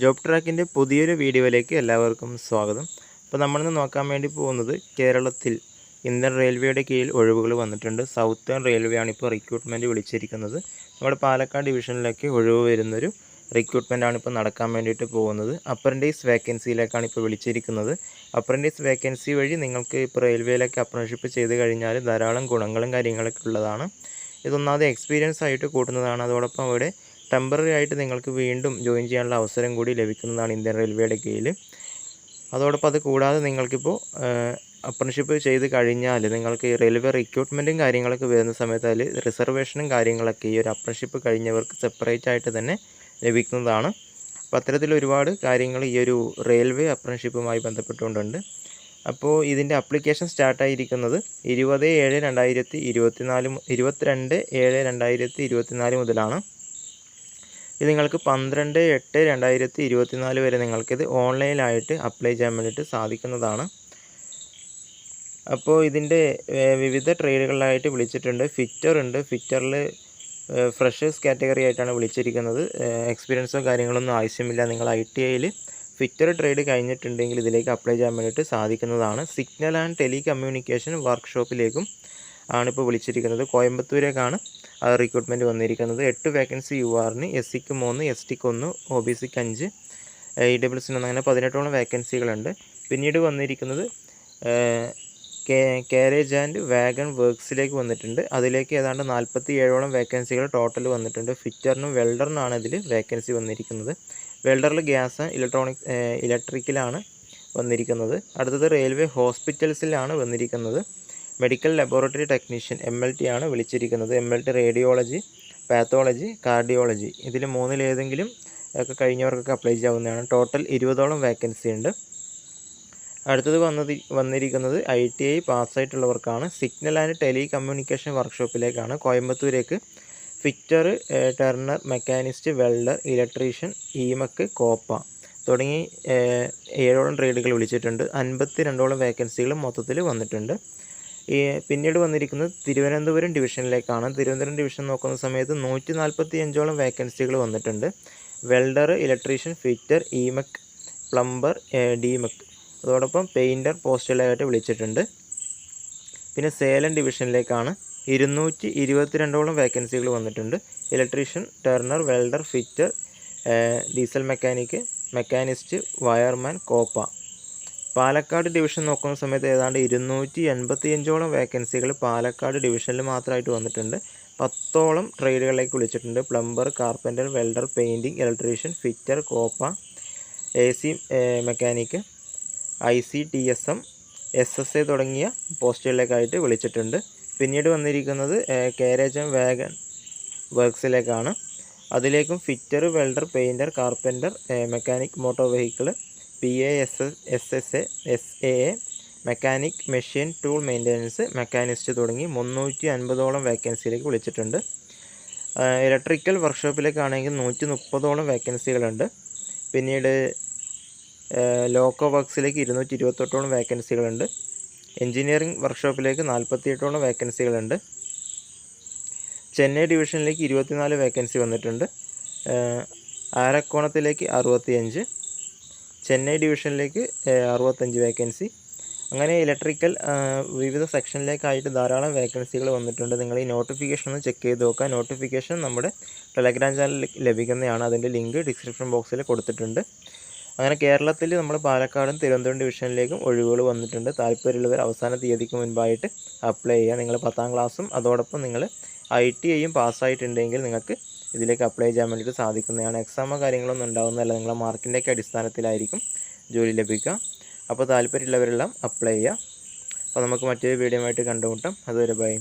Job ട്രാക്കിന്റെ പുതിയൊരു വീഡിയോയിലേക്ക് എല്ലാവർക്കും സ്വാഗതം. അപ്പോൾ നമ്മളിന്ന് നോക്കാൻ വേണ്ടി പോകുന്നത് കേരളത്തിൽ ഇന്ത്യൻ റെയിൽവേയുടെ കീഴിൽ ഒഴിവുകൾ വന്നിട്ടുണ്ട്. സൗത്തേൺ റെയിൽവേ ആണ് ഇപ്പോൾ റിക്രൂട്ട്മെന്റ് വിളിച്ചിരിക്കുന്നത്. നമ്മുടെ പാലക്കാട് ഡിവിഷനിലേക്ക് ഒഴിവ് വരുന്നൊരു റിക്രൂട്ട്മെന്റ് ആണ് ഇപ്പോൾ നടക്കാൻ വേണ്ടിയിട്ട് പോകുന്നത്. അപ്രന്റീസ് വേക്കൻസിയിലേക്കാണ് ഇപ്പോൾ വിളിച്ചിരിക്കുന്നത്. അപ്രന്റീസ് വേക്കൻസി വഴി നിങ്ങൾക്ക് ഇപ്പോൾ റെയിൽവേയിലേക്ക് അപ്രൻഷിപ്പ് ചെയ്ത് കഴിഞ്ഞാൽ ധാരാളം ഗുണങ്ങളും കാര്യങ്ങളൊക്കെ ഉള്ളതാണ്. ഇതൊന്നാമത് എക്സ്പീരിയൻസ് ആയിട്ട് കൂട്ടുന്നതാണ്. അതോടൊപ്പം അവിടെ ടെമ്പററി ആയിട്ട് നിങ്ങൾക്ക് വീണ്ടും ജോയിൻ ചെയ്യാനുള്ള അവസരം കൂടി ലഭിക്കുന്നതാണ് ഇന്ത്യൻ റെയിൽവേയുടെ കീഴിൽ. അതോടൊപ്പം അത് കൂടാതെ നിങ്ങൾക്കിപ്പോൾ അപ്രന്റിഷിപ്പ് ചെയ്ത് കഴിഞ്ഞാൽ നിങ്ങൾക്ക് ഈ റെയിൽവേ റിക്രൂട്ട്മെന്റും കാര്യങ്ങളൊക്കെ വരുന്ന സമയത്ത് അതിൽ റിസർവേഷനും കാര്യങ്ങളൊക്കെ ഈ ഒരു അപ്രന്റിഷിപ്പ് കഴിഞ്ഞവർക്ക് സെപ്പറേറ്റ് ആയിട്ട് തന്നെ ലഭിക്കുന്നതാണ്. അപ്പോൾ അത്തരത്തിൽ ഒരുപാട് കാര്യങ്ങൾ ഈ ഒരു റെയിൽവേ അപ്രന്റിഷിപ്പുമായി ബന്ധപ്പെട്ടുകൊണ്ടുണ്ട്. അപ്പോൾ ഇതിന്റെ അപ്ലിക്കേഷൻ സ്റ്റാർട്ടായിരിക്കുന്നത് ഇരുപത് ഏഴ് രണ്ടായിരത്തി ഇരുപത്തിനാല് ഇരുപത്തിരണ്ട് ഏഴ് രണ്ടായിരത്തി ഇരുപത്തിനാല് മുതലാണ്. ഇത് നിങ്ങൾക്ക് പന്ത്രണ്ട് എട്ട് രണ്ടായിരത്തി ഇരുപത്തിനാല് വരെ നിങ്ങൾക്കിത് ഓൺലൈനായിട്ട് അപ്ലൈ ചെയ്യാൻ വേണ്ടിയിട്ട് സാധിക്കുന്നതാണ്. അപ്പോൾ ഇതിന്റെ വിവിധ ട്രേഡുകളിലായിട്ട് വിളിച്ചിട്ടുണ്ട്. ഫിറ്റർ ഉണ്ട്. ഫിറ്ററിൽ ഫ്രഷേഴ്സ് കാറ്റഗറി ആയിട്ടാണ് വിളിച്ചിരിക്കുന്നത്. എക്സ്പീരിയൻസോ കാര്യങ്ങളൊന്നും ആവശ്യമില്ല. നിങ്ങൾ ഐ ടി ഐയിൽ ഫിറ്റർ ട്രേഡ് കഴിഞ്ഞിട്ടുണ്ടെങ്കിൽ ഇതിലേക്ക് അപ്ലൈ ചെയ്യാൻ വേണ്ടിയിട്ട് സാധിക്കുന്നതാണ്. സിഗ്നൽ ആൻഡ് ടെലികമ്മ്യൂണിക്കേഷൻ വർക്ക്ഷോപ്പിലേക്കും ആണിപ്പോൾ വിളിച്ചിരിക്കുന്നത്. കോയമ്പത്തൂരേക്കാണ്. റിക്രൂട്ട്മെന്റ് വന്നിരിക്കുന്നത്. എട്ട് വേക്കൻസി യു ആറിന് എസ് സിക്ക് മൂന്ന് എസ് ടിക്ക് ഒന്ന് ഒ ബി സിക്ക് അഞ്ച് ഇ ഡബ്ല്യു സിന് ഒന്ന് അങ്ങനെ പതിനെട്ടോളം വേക്കൻസികളുണ്ട് പിന്നീട് വന്നിരിക്കുന്നത് കാരേജ് ആൻഡ് വാഗൺ വർക്ക്സിലേക്ക് വന്നിട്ടുണ്ട്. അതിലേക്ക് ഏതാണ്ട് നാൽപ്പത്തി ഏഴോളം വേക്കൻസികൾ ടോട്ടൽ വന്നിട്ടുണ്ട്. ഫിറ്ററിനും വെൽഡറിനാണ് ഇതിൽ വേക്കൻസി വന്നിരിക്കുന്നത്. വെൽഡറിൽ ഗ്യാസ് ഇലക്ട്രോണിക് ഇലക്ട്രിക്കലാണ് വന്നിരിക്കുന്നത്. അടുത്തത് റെയിൽവേ ഹോസ്പിറ്റൽസിലാണ് വന്നിരിക്കുന്നത്. Medical laboratory technician M L T ആണ് വിളിച്ചിരിക്കുന്നത്. M L T radiology pathology cardiology. ഇതിൽ മൂന്നിലേതെങ്കിലും ഒക്കെ കഴിഞ്ഞവർക്കൊക്കെ അപ്ലൈ ചെയ്യാവുന്നതാണ്. ടോട്ടൽ ഇരുപതോളം വേക്കൻസി ഉണ്ട്. അടുത്തത് വന്നത് വന്നിരിക്കുന്നത് ഐ ടി ഐ പാസ്സായിട്ടുള്ളവർക്കാണ്. സിഗ്നൽ ആൻഡ് ടെലി കമ്മ്യൂണിക്കേഷൻ വർക്ക്ഷോപ്പിലേക്കാണ്. കോയമ്പത്തൂരേക്ക് fitter turner machinist welder electrician ഈമക്ക് COPA തുടങ്ങി ഏഴോളം ട്രേഡുകൾ വിളിച്ചിട്ടുണ്ട്. അൻപത്തി രണ്ടോളം വേക്കൻസികൾ മൊത്തത്തിൽ വന്നിട്ടുണ്ട്. പിന്നീട് വന്നിരിക്കുന്നത് തിരുവനന്തപുരം ഡിവിഷനിലേക്കാണ്. തിരുവനന്തപുരം ഡിവിഷൻ നോക്കുന്ന സമയത്ത് നൂറ്റി നാൽപ്പത്തി അഞ്ചോളം വേക്കൻസികൾ വന്നിട്ടുണ്ട്. വെൽഡർ ഇലക്ട്രീഷ്യൻ ഫിറ്റർ ഇമെക് പ്ലംബർ ഡിമെക്. അതോടൊപ്പം പെയിന്റർ പോസ്റ്റുകളായിട്ട് വിളിച്ചിട്ടുണ്ട്. പിന്നെ സേലം ഡിവിഷനിലേക്കാണ് ഇരുന്നൂറ്റി ഇരുപത്തിരണ്ടോളം വേക്കൻസികൾ വന്നിട്ടുണ്ട്. Electrician turner welder fitter diesel mechanic machinist wireman COPA. Palakkad division നോക്കുന്ന സമയത്ത് ഏതാണ്ട് ഇരുന്നൂറ്റി എൺപത്തിയഞ്ചോളം വേക്കൻസികൾ പാലക്കാട് ഡിവിഷനിൽ മാത്രമായിട്ട് വന്നിട്ടുണ്ട്. പത്തോളം ട്രേഡുകളിലേക്ക് വിളിച്ചിട്ടുണ്ട്. Plumber carpenter welder painting electrician fitter COPA A C mechanic I C T S M S S A തുടങ്ങിയ പോസ്റ്റുകളിലേക്കായിട്ട് വിളിച്ചിട്ടുണ്ട്. പിന്നീട് വന്നിരിക്കുന്നത് കാരേജ് വാഗൺ വർക്ക്സിലേക്കാണ്. അതിലേക്കും fitter welder painter carpenter mechanic motor vehicle P A S S S A S A A mechanic machine tool maintenance machinist തുടങ്ങി മുന്നൂറ്റി അൻപതോളം വേക്കൻസിയിലേക്ക് വിളിച്ചിട്ടുണ്ട്. ഇലക്ട്രിക്കൽ വർക്ക്ഷോപ്പിലേക്കാണെങ്കിൽ നൂറ്റി മുപ്പതോളം വേക്കൻസികളുണ്ട് പിന്നീട് ലോക്കോ വർക്ക്സിലേക്ക് ഇരുന്നൂറ്റി ഇരുപത്തെട്ടോളം വേക്കൻസികളുണ്ട് എഞ്ചിനീയറിംഗ് വർക്ക്ഷോപ്പിലേക്ക് നാൽപ്പത്തിയെട്ടോളം വേക്കൻസികളുണ്ട് ചെന്നൈ ഡിവിഷനിലേക്ക് ഇരുപത്തിനാല് വേക്കൻസി വന്നിട്ടുണ്ട്. ആരക്കോണത്തിലേക്ക് അറുപത്തിയഞ്ച്. ചെന്നൈ ഡിവിഷനിലേക്ക് അറുപത്തഞ്ച് വേക്കൻസി അങ്ങനെ ഇലക്ട്രിക്കൽ വിവിധ സെക്ഷനിലേക്കായിട്ട് ധാരാളം വേക്കൻസികൾ വന്നിട്ടുണ്ട്. നിങ്ങൾ ഈ നോട്ടിഫിക്കേഷൻ ഒന്ന് ചെക്ക് ചെയ്ത് നോക്കുക. നോട്ടിഫിക്കേഷൻ നമ്മുടെ ടെലഗ്രാം ചാനലിൽ ലഭിക്കുന്നതാണ്. അതിന്റെ ലിങ്ക് ഡിസ്ക്രിപ്ഷൻ ബോക്സിൽ കൊടുത്തിട്ടുണ്ട്. അങ്ങനെ കേരളത്തിൽ നമ്മൾ പാലക്കാടും തിരുവനന്തപുരം ഡിവിഷനിലേക്കും ഒഴിവുകൾ വന്നിട്ടുണ്ട്. താല്പര്യമുള്ളവർ അവസാന തീയതിക്ക് മുൻപായിട്ട് അപ്ലൈ ചെയ്യുക. നിങ്ങൾ പത്താം ക്ലാസ്സും അതോടൊപ്പം നിങ്ങൾ ഐ ടി ഐയും പാസ്സായിട്ടുണ്ടെങ്കിൽ നിങ്ങൾക്ക് ഇതിലേക്ക് അപ്ലൈ ചെയ്യാൻ വേണ്ടിയിട്ട് സാധിക്കുന്നതാണ്. എക്സാമോ കാര്യങ്ങളൊന്നും ഉണ്ടാകുന്നതല്ല നിങ്ങളുടെ മാർക്കിന്റെയൊക്കെ അടിസ്ഥാനത്തിലായിരിക്കും ജോലി ലഭിക്കുക. അപ്പോൾ താല്പര്യമുള്ളവരെല്ലാം അപ്ലൈ ചെയ്യുക. അപ്പോൾ നമുക്ക് മറ്റൊരു വീഡിയോ ആയിട്ട് കണ്ടുമുട്ടാം. അതുവരെ ബൈ